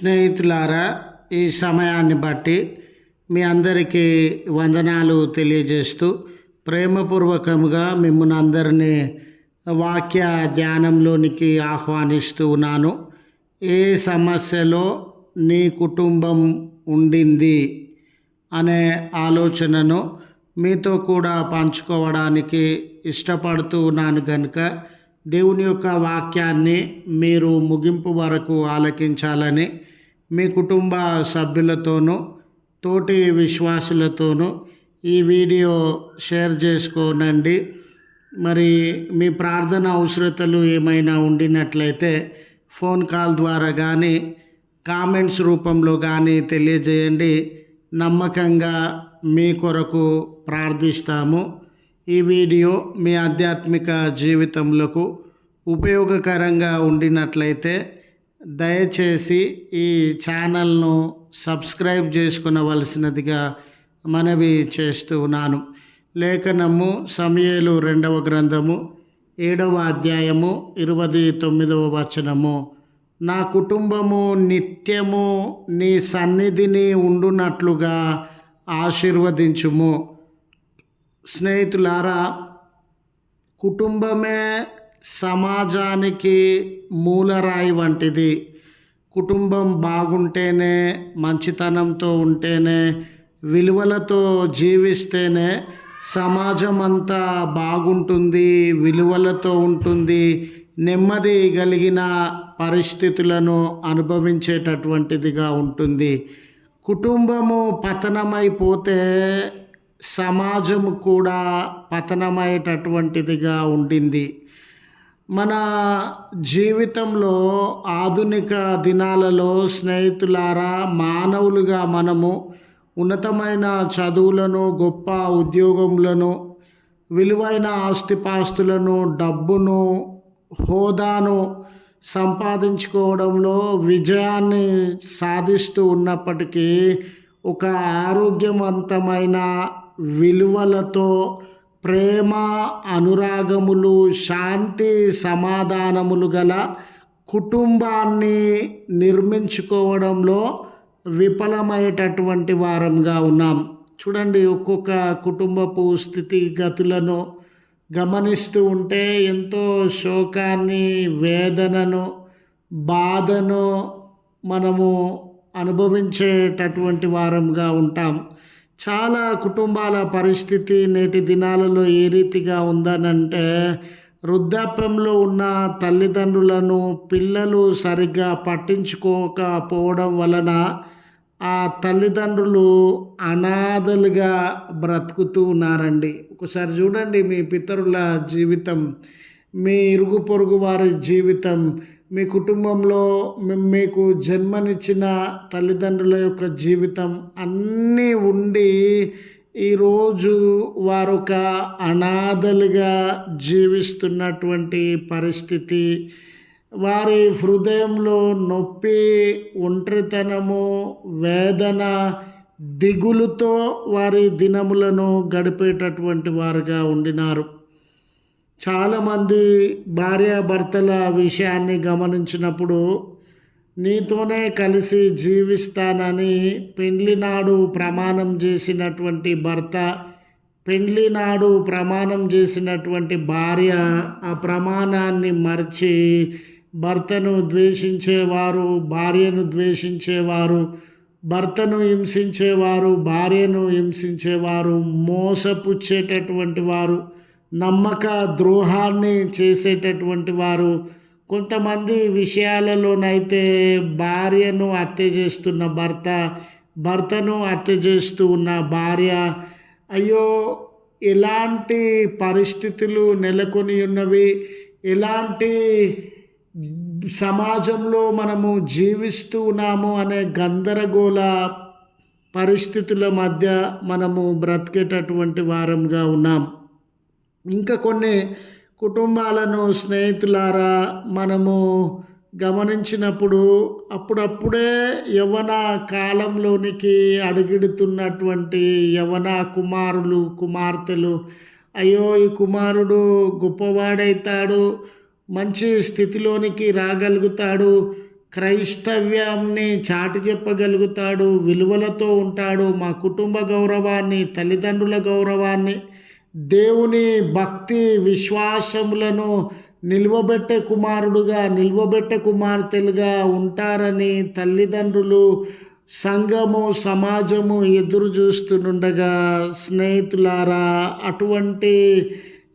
స్నేహితులారా ఈ సమయాన్ని బట్టి మీ అందరికీ వందనాలు తెలియజేస్తూ ప్రేమపూర్వకంగా మిమ్మల్ని అందరినీ వాక్య ధ్యానంలోనికి ఆహ్వానిస్తూ ఉన్నాను. ఏ సమస్యలో నీ కుటుంబం ఉండింది అనే ఆలోచనను మీతో కూడా పంచుకోవడానికి ఇష్టపడుతూ ఉన్నాను కనుక దేవుని యొక్క వాక్యాన్ని మీరు ముగింపు వరకు ఆలకించాలని మీ కుటుంబ సభ్యులతోనూ తోటి విశ్వాసులతోనూ ఈ వీడియో షేర్ చేసుకోనండి. మరి మీ ప్రార్థన అవసరతలు ఏమైనా ఉండినట్లయితే ఫోన్ కాల్ ద్వారా కానీ కామెంట్స్ రూపంలో కానీ తెలియజేయండి. నమ్మకంగా మీ కొరకు ప్రార్థిస్తాము. ఈ వీడియో మీ ఆధ్యాత్మిక జీవితంలో ఉపయోగకరంగా ఉండినట్లయితే దయచేసి ఈ ఛానల్ను సబ్స్క్రైబ్ చేసుకునవలసినదిగా మనవి చేస్తున్నాను లేఖనము సమయలు రెండవ గ్రంథము ఏడవ అధ్యాయము ఇరవై తొమ్మిదవ వచనము. నా కుటుంబము నిత్యము నీ సన్నిధిని ఉండునట్లుగా ఆశీర్వదించుము. స్నేహితులారా కుటుంబమే సమాజానికి మూలరాయి వంటిది. కుటుంబం బాగుంటేనే మంచితనంతో ఉంటేనే విలువలతో జీవిస్తేనే సమాజం అంతా బాగుంటుంది విలువలతో ఉంటుంది నెమ్మది కలిగిన పరిస్థితులను అనుభవించేటటువంటిదిగా ఉంటుంది. కుటుంబము పతనమైపోతే సమాజము కూడా పతనమయ్యేటటువంటిదిగా ఉండింది. మన జీవితంలో ఆధునిక దినాలలో స్నేహితులారా మానవులుగా మనము ఉన్నతమైన చదువులను గొప్ప ఉద్యోగములను విలువైన ఆస్తిపాస్తులను డబ్బును హోదాను సంపాదించుకోవడంలో విజయాన్ని సాధిస్తూ ఉన్నప్పటికీ ఒక ఆరోగ్యవంతమైన విలువలతో ప్రేమ అనురాగములు శాంతి సమాధానములు గల కుటుంబాన్ని నిర్మించుకోవడంలో విఫలమయ్యేటటువంటి వారంగా ఉన్నాం. చూడండి ఒక్కొక్క కుటుంబపు స్థితిగతులను గమనిస్తూ ఉంటే ఎంతో శోకాన్ని వేదనను బాధను మనము అనుభవించేటటువంటి వారంగా ఉంటాం. చాలా కుటుంబాల పరిస్థితి నేటి దినాలలో ఏ రీతిగా ఉందనంటే వృద్ధాప్యంలో ఉన్న తల్లిదండ్రులను పిల్లలు సరిగ్గా పట్టించుకోకపోవడం వలన ఆ తల్లిదండ్రులు అనాథలుగా బ్రతుకుతూ ఉన్నారండి. ఒకసారి చూడండి మీ పితరుల జీవితం మీ ఇరుగు పొరుగు వారి జీవితం మీ కుటుంబంలో మీకు జన్మనిచ్చిన తల్లిదండ్రుల యొక్క జీవితం అన్నీ ఉండి ఈరోజు వారు ఒక అనాథలుగా జీవిస్తున్నటువంటి పరిస్థితి. వారి హృదయంలో నొప్పి ఒంటరితనము వేదన దిగులుతో వారి దినములను గడిపేటటువంటి వారుగా ఉండినారు. చాలామంది భార్యాభర్తల విషయాన్ని గమనించినప్పుడు నీతోనే కలిసి జీవిస్తానని పెండ్లి నాడు ప్రమాణం చేసినటువంటి భర్త పెండ్లి నాడు ప్రమాణం చేసినటువంటి భార్య ఆ ప్రమాణాన్ని మర్చి భర్తను ద్వేషించేవారు భార్యను ద్వేషించేవారు భర్తను హింసించేవారు భార్యను హింసించేవారు మోసపుచ్చేటటువంటి వారు నమ్మక ద్రోహాన్ని చేసేటటువంటి వారు కొంతమంది విషయాలలోనైతే భార్యను హత్య చేస్తున్న భర్త భర్తను హత్య చేస్తూ ఉన్న భార్య అయ్యో ఎలాంటి పరిస్థితులు నెలకొని ఉన్నవి? ఎలాంటి సమాజంలో మనము జీవిస్తూ ఉన్నాము అనే గందరగోళ పరిస్థితుల మధ్య మనము బ్రతికేటటువంటి వారంగా ఉన్నాం. ఇంకా కొన్ని కుటుంబాలను స్నేహితులారా మనము గమనించినప్పుడు అప్పుడప్పుడే యవన కాలంలోనికి అడుగిడుతున్నటువంటి యవన కుమారులు కుమార్తెలు అయ్యో ఈ కుమారుడు గొప్పవాడైతాడు మంచి స్థితిలోనికి రాగలుగుతాడు క్రైస్తవ్యాన్ని చాటి చెప్పగలుగుతాడు విలువలతో ఉంటాడు మా కుటుంబ గౌరవాన్ని తల్లిదండ్రుల గౌరవాన్ని దేవుని భక్తి విశ్వాసములను నిల్వబెట్టే కుమారుడుగా నిల్వబెట్టే కుమార్తెలుగా ఉంటారని తల్లిదండ్రులు సంఘము సమాజము ఎదురు చూస్తుండగా స్నేహితులారా అటువంటి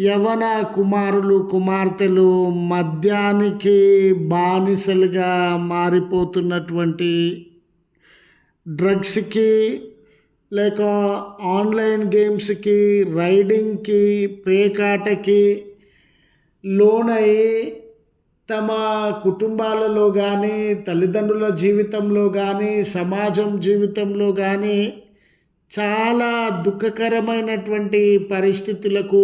యవన కుమారులు కుమార్తెలు మద్యానికి బానిసలుగా మారిపోతున్నటువంటి డ్రగ్స్కి లేక ఆన్లైన్ గేమ్స్కి రైడింగ్కి పేకాటకి లోనై తమ కుటుంబాలలో కానీ తల్లిదండ్రుల జీవితంలో కానీ సమాజం జీవితంలో కానీ చాలా దుఃఖకరమైనటువంటి పరిస్థితులకు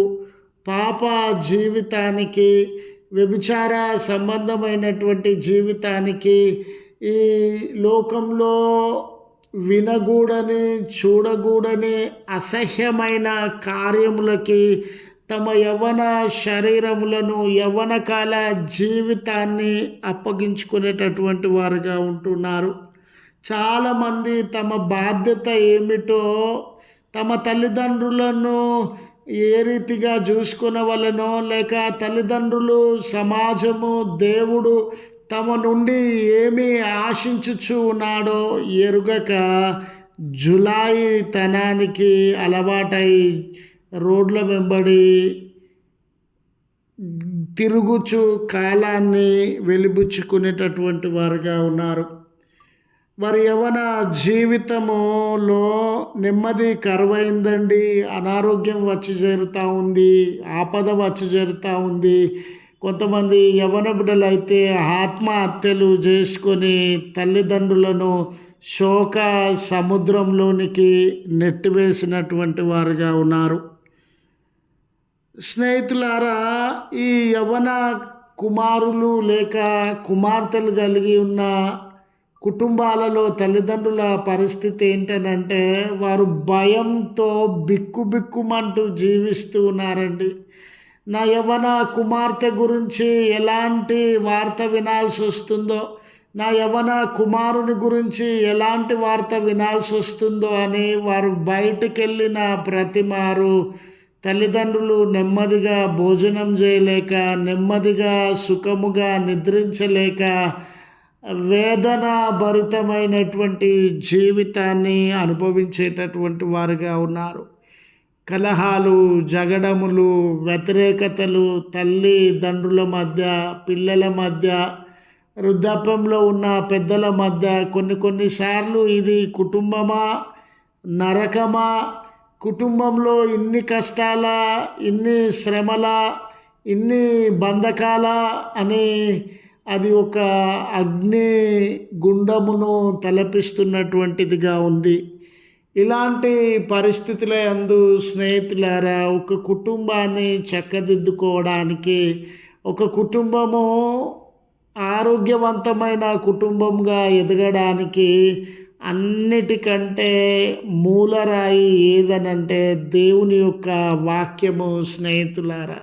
పాప జీవితానికి వ్యభిచార సంబంధమైనటువంటి జీవితానికి ఈ లోకంలో వినగూడని చూడగూడని అసహ్యమైన కార్యములకి తమ యవ్వన శరీరములను యవ్వన కాల జీవితాన్ని అప్పగించుకునేటటువంటి వారుగా ఉంటున్నారు. చాలామంది తమ బాధ్యత ఏమిటో తమ తల్లిదండ్రులను ఏ రీతిగా చూసుకునవలనో లేక తల్లిదండ్రులు సమాజము దేవుడు తమ నుండి ఏమి ఆశించుచు ఉన్నాడో ఎరుగక జులాయి తనానికి అలవాటై రోడ్ల వెంబడి తిరుగుచు కాలాన్ని వెలిబుచ్చుకునేటటువంటి వారుగా ఉన్నారు. వారి యవన జీవితములో నెమ్మది కరువైందండి. అనారోగ్యం వచ్చి చేరుతూ ఉంది. ఆపద వచ్చి చేరుతూ ఉంది. కొంతమంది యవన బిడ్డలు అయితే ఆత్మహత్యలు చేసుకొని తల్లిదండ్రులను శోక సముద్రంలోనికి నెట్టివేసినటువంటి వారుగా ఉన్నారు. స్నేహితులారా ఈ యవన కుమారులు లేక కుమార్తెలు కలిగి ఉన్న కుటుంబాలలో తల్లిదండ్రుల పరిస్థితి ఏంటనంటే వారు భయంతో బిక్కుబిక్కుమంటూ జీవిస్తూ ఉన్నారండి. నా యవన కుమార్తె గురించి ఎలాంటి వార్త వినాల్సి వస్తుందో నా యవన కుమారుని గురించి ఎలాంటి వార్త వినాల్సి వస్తుందో అని వారు బయటికి వెళ్ళిన తల్లిదండ్రులు నెమ్మదిగా భోజనం చేయలేక నెమ్మదిగా సుఖముగా నిద్రించలేక వేదన భరితమైనటువంటి జీవితాన్ని అనుభవించేటటువంటి వారుగా ఉన్నారు. కలహాలు జగడములు వ్యతిరేకతలు తల్లిదండ్రుల మధ్య పిల్లల మధ్య వృద్ధాప్యంలో ఉన్న పెద్దల మధ్య కొన్ని కొన్నిసార్లు ఇది కుటుంబమా నరకమా కుటుంబంలో ఇన్ని కష్టాల ఇన్ని శ్రమల ఇన్ని బంధకాల అని అది ఒక అగ్ని గుండమును తలపిస్తున్నటువంటిదిగా ఉంది. ఇలాంటి పరిస్థితుల అందు స్నేహితులారా ఒక కుటుంబాన్ని చక్కదిద్దుకోవడానికి ఒక కుటుంబము ఆరోగ్యవంతమైన కుటుంబంగా ఎదగడానికి అన్నిటికంటే మూలరాయి ఏదనంటే దేవుని యొక్క వాక్యము స్నేహితులారా.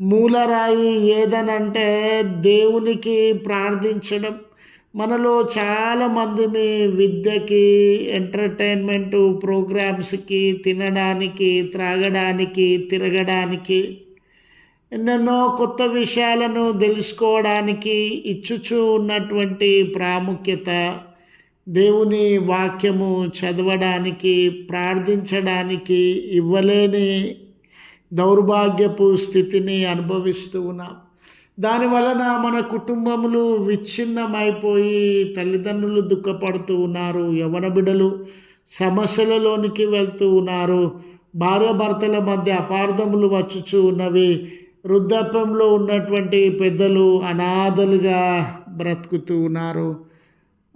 మూలరాయి ఏదనంటే దేవునికి ప్రార్థించడం. మనలో చాలామంది మీ విద్యకి ఎంటర్టైన్మెంట్ ప్రోగ్రామ్స్కి తినడానికి త్రాగడానికి తిరగడానికి ఎన్నెన్నో కొత్త విషయాలను తెలుసుకోవడానికి ఇచ్చుచూ ఉన్నటువంటి ప్రాముఖ్యత దేవుని వాక్యము చదవడానికి ప్రార్థించడానికి ఇవ్వలేని దౌర్భాగ్యపు స్థితిని అనుభవిస్తూ ఉన్నాం. దాని వలన మన కుటుంబములు విచ్ఛిన్నమైపోయి తల్లిదండ్రులు దుఃఖపడుతూ ఉన్నారు యవన బిడలు సమస్యలలోనికి వెళ్తూ ఉన్నారు. భార్యాభర్తల మధ్య అపార్థములు వచ్చుచూ ఉన్నవి. వృద్ధాప్యంలో ఉన్నటువంటి పెద్దలు అనాథలుగా బ్రతుకుతూ ఉన్నారు.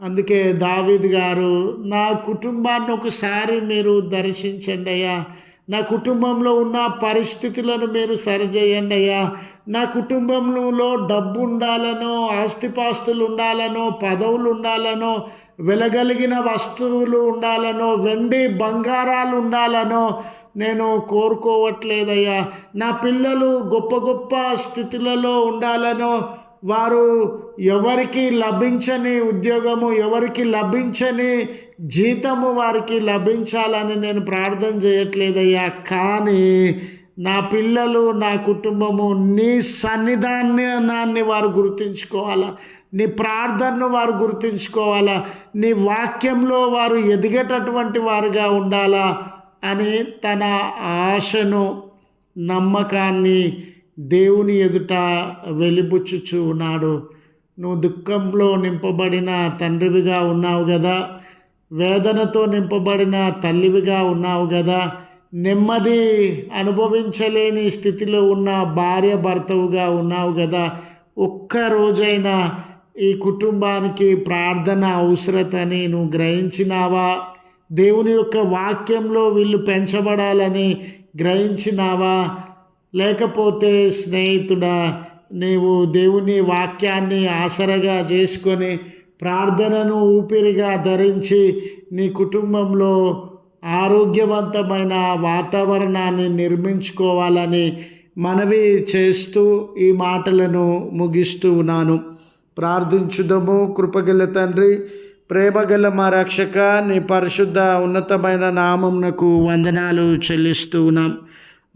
అందుకే దావీద్ గారు నా కుటుంబాన్ని ఒకసారి మీరు దర్శించండి అయ్యా. నా కుటుంబంలో ఉన్న పరిస్థితులను మీరు సరిచేయండి అయ్యా. నా కుటుంబంలో డబ్బు ఉండాలనో ఆస్తిపాస్తులు ఉండాలనో పదవులు ఉండాలనో వెలగలిగిన వస్తువులు ఉండాలనో వెండి బంగారాలు ఉండాలనో నేను కోరుకోవట్లేదయ్యా. నా పిల్లలు గొప్ప గొప్ప స్థితులలో ఉండాలనో వారు ఎవరికి లభించని ఉద్యోగము ఎవరికి లభించని జీతము వారికి లభించాలని నేను ప్రార్థన చేయట్లేదయ్యా. కానీ నా పిల్లలు నా కుటుంబము నీ సన్నిధానాన్ని వారు గుర్తుంచుకోవాలా? నీ ప్రార్థనను వారు గుర్తుంచుకోవాలా? నీ వాక్యంలో వారు ఎదిగేటటువంటి వారుగా ఉండాలా? అని తన ఆశను నమ్మకాన్ని దేవుని ఎదుట వెలిబుచ్చుచు ఉన్నాడు. నువ్వు దుఃఖంలో నింపబడిన తండ్రివిగా ఉన్నావు కదా వేదనతో నింపబడిన తల్లివిగా ఉన్నావు కదా నెమ్మది అనుభవించలేని స్థితిలో ఉన్న భార్య భర్తవుగా ఉన్నావు కదా ఒక్క రోజైనా ఈ కుటుంబానికి ప్రార్థన అవసరతని నువ్వు గ్రహించినావా? దేవుని యొక్క వాక్యంలో వీళ్ళు పెంచబడాలని గ్రహించినావా? లేకపోతే స్నేహితుడా నీవు దేవుని వాక్యాన్ని ఆసరగా చేసుకొని ప్రార్థనను ఊపిరిగా ధరించి నీ కుటుంబంలో ఆరోగ్యవంతమైన వాతావరణాన్ని నిర్మించుకోవాలని మనవి చేస్తూ ఈ మాటలను ముగిస్తూ ఉన్నాను. ప్రార్థించుదము. కృపగల తండ్రి ప్రేమగల మా రక్షక నీ పరిశుద్ధ ఉన్నతమైన నామంనకు వందనాలు చెల్లిస్తూ ఉన్నాం.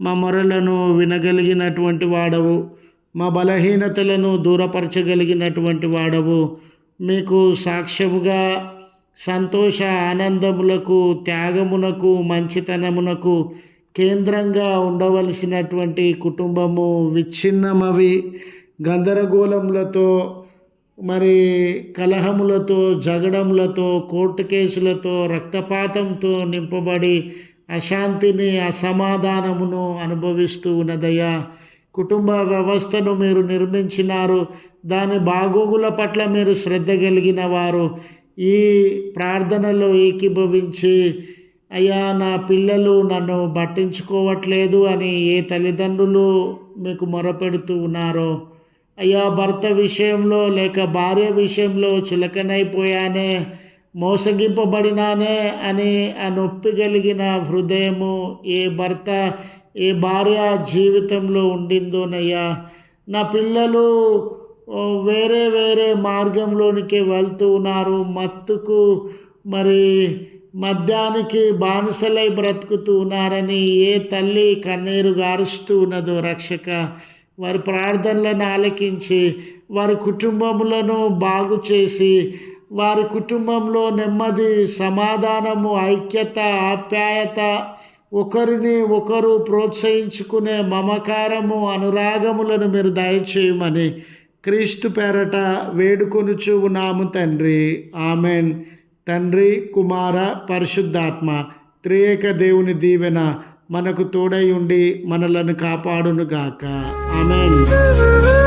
మా మొరలను వినగలిగినటువంటి వాడవు. మా బలహీనతలను దూరపరచగలిగినటువంటి వాడవు. మీకు సాక్ష్యముగా సంతోష ఆనందములకు త్యాగమునకు మంచితనమునకు కేంద్రంగా ఉండవలసినటువంటి కుటుంబము విచ్ఛిన్నమవి. గందరగోళములతో మరి కలహములతో జగడములతో కోర్టు కేసులతో రక్తపాతంతో నింపబడి అశాంతిని అసమాధానమును అనుభవిస్తూ ఉన్నదయ్యా. కుటుంబ వ్యవస్థను మీరు నిర్మించినారు. దాని బాగోగుల పట్ల మీరు శ్రద్ధ కలిగిన వారు. ఈ ప్రార్థనలో ఏకీభవించి అయ్యా నా పిల్లలు నన్ను పట్టించుకోవట్లేదు అని ఏ తల్లిదండ్రులు మీకు మొరపెడుతూ ఉన్నారో. అయ్యా భర్త విషయంలో లేక భార్య విషయంలో చులకనైపోయానే. మోసగింపబడినానే అని ఆ నొప్పి కలిగిన హృదయము ఏ భర్త ఏ భార్య జీవితంలో ఉండిందోనయ్యా? నా పిల్లలు వేరే వేరే మార్గంలోనికి వెళ్తూ ఉన్నారు మత్తుకు మరి మద్యానికి బానిసలై బ్రతుకుతూ ఉన్నారని ఏ తల్లి కన్నీరు గారుస్తూ ఉన్నదో రక్షక వారి ప్రార్థనలను ఆలకించి వారి కుటుంబములను బాగు చేసి వారి కుటుంబంలో నెమ్మది సమాధానము ఐక్యత ఆప్యాయత ఒకరిని ఒకరు ప్రోత్సహించుకునే మమకారము అనురాగములను మీరు దయచేయమని క్రీస్తు పేరట వేడుకొనుచు ఉన్నాము తండ్రి. ఆమెన్. తండ్రి కుమార పరిశుద్ధాత్మ త్రియేక దేవుని దీవెన మనకు తోడై ఉండి మనలను కాపాడునుగాక. ఆమెన్.